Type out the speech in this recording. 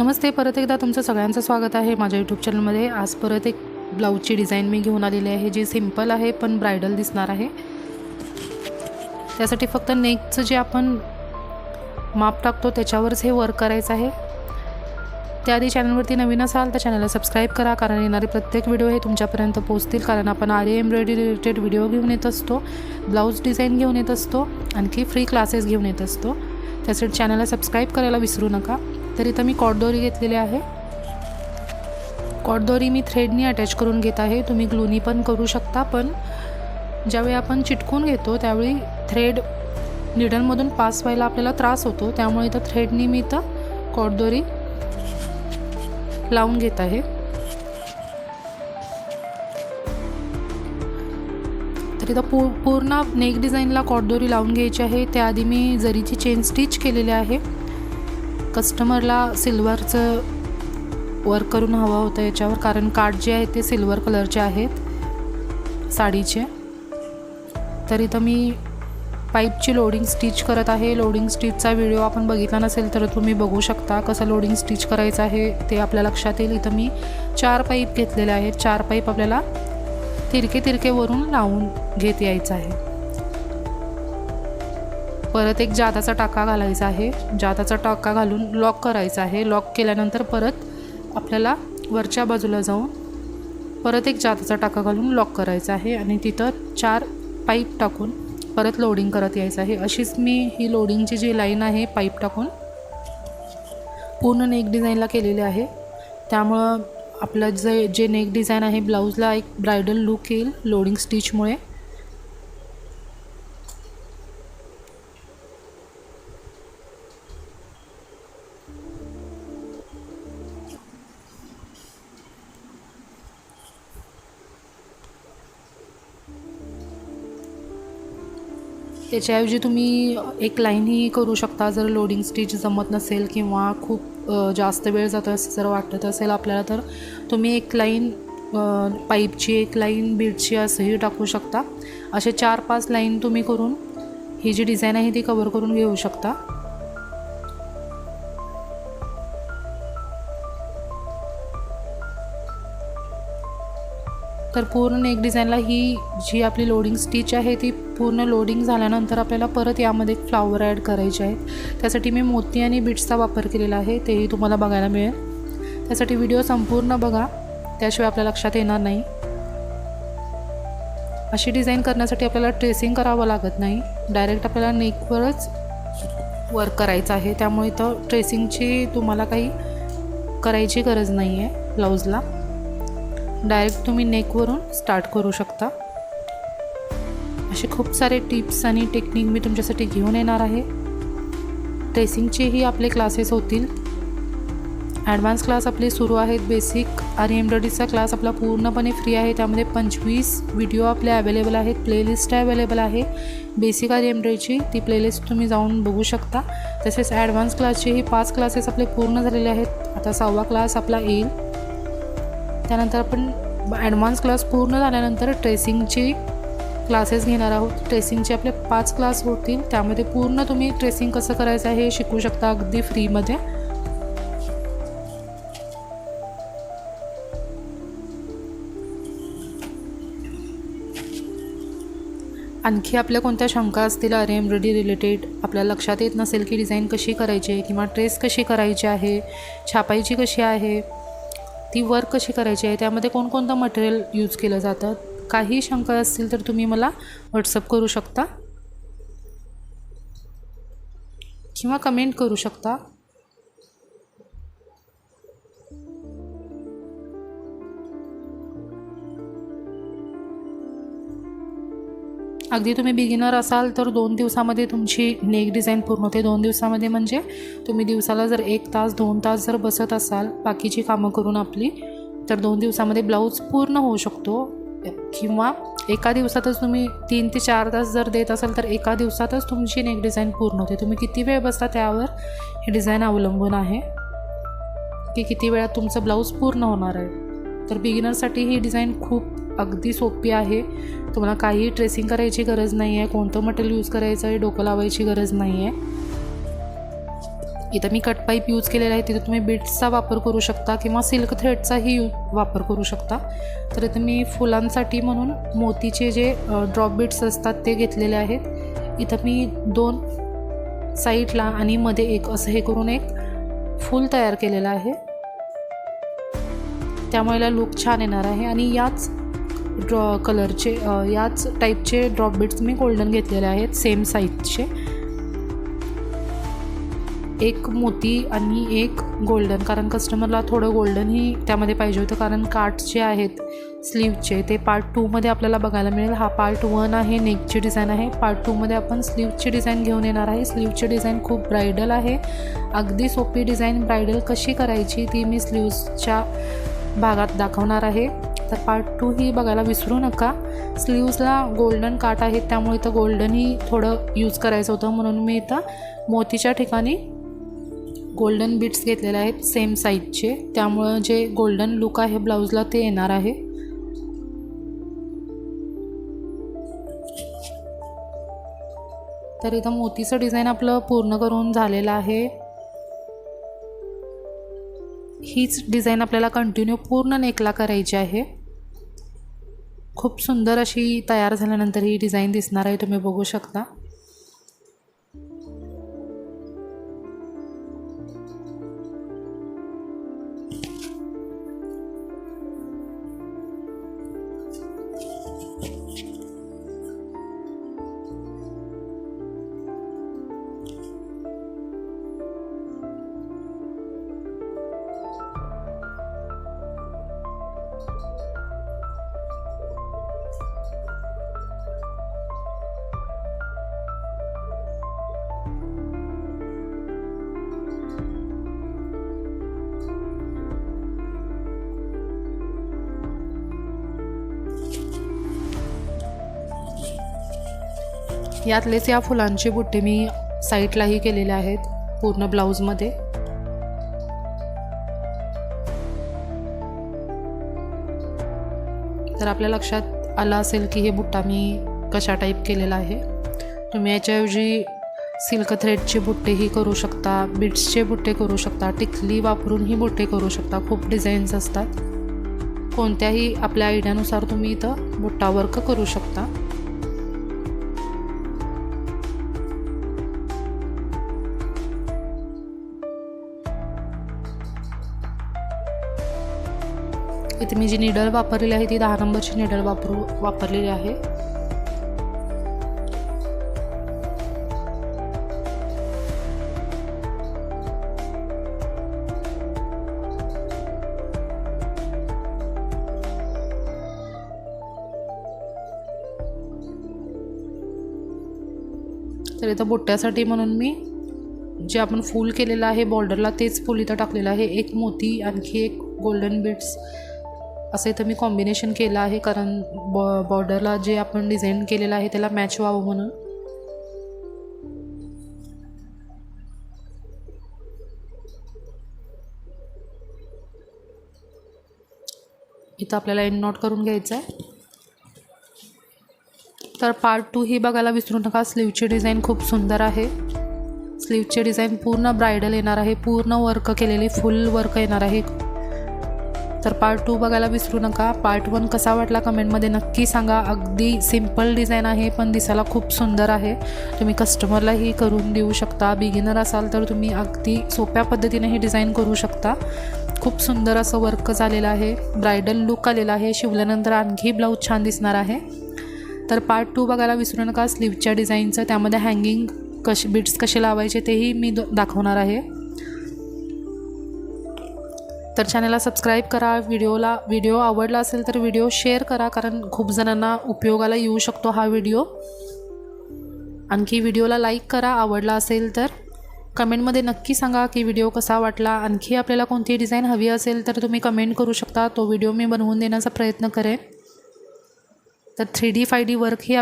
नमस्ते परत एकदा तुमचं सगळ्यांचं स्वागत आहे माझ्या यूट्यूब चॅनलमध्ये आज परत एक ब्लाऊजची डिझाईन मी घेऊन आलेली आहे जी सिंपल आहे पण ब्रायडल दिसणार आहे. त्यासाठी फक्त नेकचं जे आपण माप टाकतो त्याच्यावरच हे वर्क करायचं आहे. त्याआधी चॅनलवरती नवीन असाल तर चॅनलला सबस्क्राईब करा कारण येणारे प्रत्येक व्हिडिओ हे तुमच्यापर्यंत पोहोचतील कारण आपण आरी एम्ब्रॉयडरी रिलेटेड व्हिडिओ घेऊन येत असतो ब्लाऊज डिझाईन घेऊन येत असतो आणखी फ्री क्लासेस घेऊन येत असतो. त्यासाठी चॅनलला सबस्क्राईब करायला विसरू नका. तर इथं मी कॉडदोरी घेतलेली आहे. कॉडदोरी मी थ्रेडनी अटॅच करून घेत आहे. तुम्ही ग्लूनी पण करू शकता पण ज्यावेळी आपण चिटकून घेतो त्यावेळी थ्रेड निडलमधून पास व्हायला आपल्याला त्रास होतो. त्यामुळे इथं थ्रेडनी मी इथं कॉडदोरी लावून घेत आहे. तर इथं पू पूर्ण नेक डिझाईनला कॉडदोरी लावून घ्यायची आहे. त्याआधी मी जरीची चेन स्टिच केलेली आहे. कस्टमरला सिल्वरचं वर्क करून हवं होतं याच्यावर. कारण कार्ड जे आहे ते सिल्वर कलरचे आहेत साडीचे. तर इथं मी पाईपची लोडिंग स्टिच करत आहे. लोडिंग स्टिचचा व्हिडिओ आपण बघितला नसेल तर तुम्ही बघू शकता कसं लोडिंग स्टिच करायचं आहे ते आपल्या लक्षात येईल. इथं मी चार पाईप घेतलेले आहेत. चार पाईप आपल्याला तिरके तिरके वरून लावून घेत यायचं आहे. परत एक जादाचा टाका घालायचा आहे. जादाचा टाका घालून लॉक करायचा आहे. लॉक केल्यानंतर परत आपल्याला वरच्या बाजूला जाऊन परत एक जादाचा टाका घालून लॉक करायचा आहे आणि तिथं चार पाईप टाकून परत लोडिंग करत यायचं आहे. अशीच मी ही लोडिंगची जी लाईन आहे पाईप टाकून पूर्ण नेक डिझाईनला केलेली आहे. त्यामुळं आपलं जे जे नेक डिझाईन आहे ब्लाऊजला एक ब्रायडल लुक येईल लोडिंग स्टिचमुळे त्याच्याऐवजी तुम्ही एक लाईनही करू शकता जर लोडिंग स्टिच जमत नसेल किंवा खूप जास्त वेळ जातो असं जर वाटत असेल आपल्याला तर तुम्ही एक लाईन पाईपची एक लाईन बीडची असंही टाकू शकता. असे चार पाच लाईन तुम्ही करून ही जी डिझाईन आहे ती कवर करून घेऊ शकता. तर पूर्ण नेक डिझाईनला ही जी आपली लोडिंग स्टिच आहे ती पूर्ण लोडिंग झाल्यानंतर आपल्याला परत यामध्ये फ्लावर ॲड करायचे आहेत. त्यासाठी मी मोती आणि बीट्सचा वापर केलेला आहे तेही तुम्हाला बघायला मिळेल. त्यासाठी व्हिडिओ संपूर्ण बघा त्याशिवाय आपल्या लक्षात येणार नाही. अशी डिझाईन करण्यासाठी आपल्याला ट्रेसिंग करावं लागत नाही. डायरेक्ट आपल्याला नेकवरच वर्क करायचं आहे त्यामुळे इथं ट्रेसिंगची तुम्हाला काही करायची गरज नाही आहे ब्लाऊजला डायरेक्ट तुम्ही नेकवरून स्टार्ट करू शकता. असे खूप सारे टिप्स आणि टेक्निक मी तुमच्यासाठी घेऊन येणार आहे. ट्रेसिंगचेही आपले क्लासेस होतील. ॲडव्हान्स क्लास आपले सुरू आहेत बेसिक आणि एम्ब्रॉयडरीचा क्लास आपला पूर्णपणे फ्री आहे. त्यामध्ये पंचवीस व्हिडिओ आपले अवेलेबल आहेत प्लेलिस्ट अवेलेबल आहे. बेसिक आणि एम्ब्रॉयडरीची ती प्लेलिस्ट तुम्ही जाऊन बघू शकता. तसेच ॲडव्हान्स क्लासचेही पाच क्लासेस आपले पूर्ण झालेले आहेत. आता सहावा क्लास आपला येईल. त्यानंतर आपण ॲडव्हान्स क्लास पूर्ण झाल्यानंतर ट्रेसिंगची क्लासेस घेणार आहोत. ट्रेसिंगचे आपले पाच क्लास होतील. त्यामध्ये पूर्ण तुम्ही ट्रेसिंग कसं करायचं आहे हे शिकू शकता अगदी फ्रीमध्ये आणखी आपल्या कोणत्या शंका असतील अरे एम्ब्रॉयडरी रिलेटेड आपल्या लक्षात येत नसेल की डिझाईन कशी करायची आहे किंवा ट्रेस कशी करायची आहे छापायची कशी आहे ती वर्क कशी करायची आहे? त्यामध्ये कोणकोणतं मटेरियल यूज केलं जातं? काही शंका असतील तर तुम्ही मला व्हॉट्सअप करू शकता. किंवा कमेंट करू शकता. अगदी तुम्ही बिगिनर असाल तर दोन दिवसामध्ये तुमची नेक डिझाईन पूर्ण होते. दोन दिवसामध्ये म्हणजे तुम्ही दिवसाला जर एक तास दोन तास जर बसत असाल बाकीची कामं करून आपली तर दोन दिवसामध्ये ब्लाऊज पूर्ण होऊ शकतो. किंवा एका दिवसातच तुम्ही तीन ते चार तास जर देत असाल तर एका दिवसातच तुमची नेक डिझाईन पूर्ण होते. तुम्ही किती वेळ बसता त्यावर हे डिझाईन अवलंबून आहे. की किती वेळात तुमचं ब्लाऊज पूर्ण होणार आहे. तर बिगिनरसाठी ही डिझाईन खूप अगदी सोपी आहे. तुम्हाला काही ट्रेसिंग करायची गरज नाही आहे कोणतं मटेरियल यूज करायचं आहे डोकं लावायची गरज नाही आहे इथं मी कट पाईप यूज केलेला आहे. तिथे तुम्ही बीट्सचा वापर करू शकता किंवा सिल्क थ्रेडचाही यू वापर करू शकता. तर इथं मी फुलांसाठी म्हणून मोतीचे जे ड्रॉप बीट्स असतात ते घेतलेले आहेत. इथं मी दोन साईडला आणि मध्ये एक असं हे करून एक फूल तयार केलेलं आहे. त्यामुळे लुक छान येणार आहे. आणि याच ड्रॉ कलरचे याच टाईपचे ड्रॉप बीट्स मी गोल्डन घेतलेले आहेत सेम साईजचे एक मोती आणि एक गोल्डन कारण कस्टमरला थोडं गोल्डनही त्यामध्ये पाहिजे होतं कारण काट्स जे आहेत स्लीवचे ते पार्ट टूमध्ये आपल्याला बघायला मिळेल. हा पार्ट वन आहे नेकची डिझाईन आहे. पार्ट टूमध्ये आपण स्लीवची डिझाईन घेऊन येणार आहे. स्लीवची डिझाईन खूप ब्रायडल आहे. अगदी सोपी डिझाईन ब्रायडल कशी करायची ती मी स्लीव्सच्या भागात दाखवणार आहे. तर पार्ट टू ही बघायला विसरू नका. स्लीव्सला गोल्डन काट आहेत त्यामुळे इथं गोल्डनही थोडं यूज करायचं होतं. म्हणून मी इथं मोतीच्या ठिकाणी गोल्डन बीट्स घेतलेले आहेत सेम साईजचे त्यामुळं जे गोल्डन लुक आहे ब्लाऊजला ते येणार आहे. तर इथं मोतीचं डिझाईन आपलं पूर्ण करून झालेलं आहे. हीच डिझाईन आपल्याला कंटिन्यू पूर्ण नेकला करायची आहे. खूप सुंदर अशी तयार झाल्यानंतर ही डिझाईन दिसणार आहे तुम्ही बघू शकता. यातलेच या फुलांचे बुट्टे मी साईडलाही केलेले आहेत पूर्ण ब्लाऊजमध्ये. तर आपल्या लक्षात आलं असेल की हे बुट्टा मी कशा टाईप केलेला आहे. तुम्ही याच्याऐवजी सिल्क थ्रेडचे बुट्टेही करू शकता बीट्सचे बुट्टे करू शकता टिकली वापरूनही बुट्टे करू शकता. खूप डिझाईन्स असतात. कोणत्याही आपल्या आयडियानुसार तुम्ही इथं बुट्टा वर्क करू शकता. इथे मी जी निडल वापरलेली आहे ती दहा नंबरची निडल वापरू वापरलेली आहे. तर इथं बुट्ट्यासाठी म्हणून मी जे आपण फूल केलेलं आहे बॉर्डरला तेच फूल इथं टाकलेलं आहे. एक मोती आणखी एक गोल्डन बीट्स असं इथं मी कॉम्बिनेशन केलं आहे कारण बॉ बॉर्डरला जे आपण डिझाईन केलेलं आहे त्याला मॅच व्हावं म्हणून. इथं आपल्याला एंड नॉट करून घ्यायचं आहे. तर पार्ट टू ही बघायला विसरू नका स्लीवची डिझाईन खूप सुंदर आहे. स्लीवची डिझाईन पूर्ण ब्रायडल येणार आहे पूर्ण वर्क केलेली फुल वर्क येणार आहे. तर पार्ट टू बघायला विसरू नका. पार्ट वन कसा वाटला कमेंटमध्ये नक्की सांगा. अगदी सिंपल डिझाईन आहे पण दिसायला खूप सुंदर आहे. तुम्ही कस्टमरलाही करून देऊ शकता. बिगिनर असाल तर तुम्ही अगदी सोप्या पद्धतीने ही डिझाईन करू शकता. खूप सुंदर असं वर्क झालेलं आहे. ब्रायडल लुक आलेला आहे. शिवल्यानंतर आणखी ब्लाऊज छान दिसणार आहे. तर पार्ट टू बघायला विसरू नका. स्लीवच्या डिझाईनचं त्यामध्ये हँगिंग कसे बिट्स कसे लावायचे तेही मी द- दाखवणार आहे. तर चॅनलला सबस्क्राईब करा व्हिडिओला व्हिडिओ आवडला असेल तर व्हिडिओ शेअर करा कारण खूप जणांना उपयोगाला येऊ शकतो हा व्हिडिओ आणखी व्हिडिओला लाईक करा आवडला असेल तर. कमेंटमध्ये नक्की सांगा की व्हिडिओ कसा वाटला. आणखी आपल्याला कोणती डिझाईन हवी असेल तर तुम्ही कमेंट करू शकता. तो व्हिडिओ मी बनवून देण्याचा प्रयत्न करेन. तर three D five D work ही आप